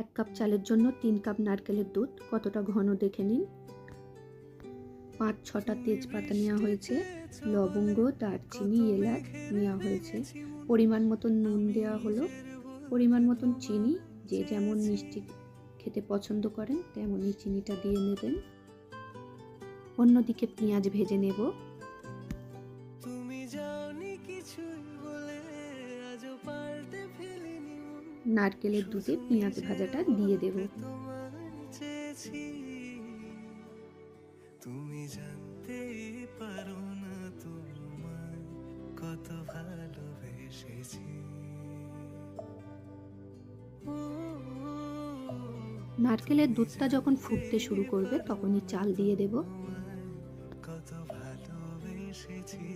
এক কাপ চালের জন্য তিন কাপ নারকেলের দুধ, কতটা ঘন দেখে নিন। পাঁচ, ছটা তেজপাতা নেওয়া হয়েছে, লবঙ্গ, দারচিনি, এলাচ নেওয়া হয়েছে। পরিমাণ মতন নুন দেওয়া হলো। পরিমাণ মতন চিনি, যে যেমন মিষ্টি খেতে পছন্দ করেন, তেমনই চিনিটা দিয়ে নেবেন। অন্যদিকে পেঁয়াজ ভেজে নেব। তুমি কিছুই বলে নারকেলের দুধে পেঁয়াজ ভাজাটা দিয়ে দেব। তুমি জানতেই পারো না তোমায় কত ভালোবেসেছি। নারকেলের দুধটা যখন ফুটতে শুরু করবে তখনই চাল দিয়ে দেব। কত ভালোবেসেছি।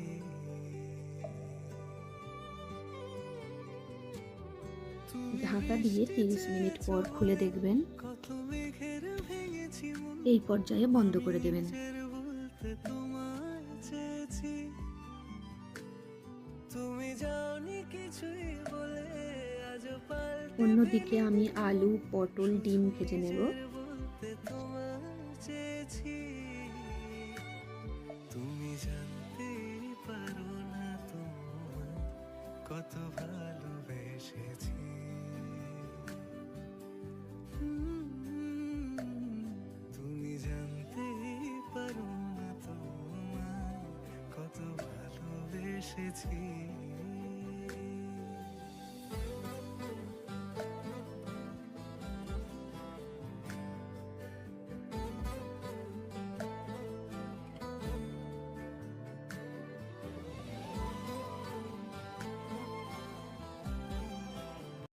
ঢাকা দিয়ে তিরিশ মিনিট পর খুলে দেখবেন। এই পর্যায়ে বন্ধ করে দেবেন। অন্যদিকে আমি আলু, পটল, ডিম ভেজে নেব। কত ভালোবেসেছি। জানতেই পারো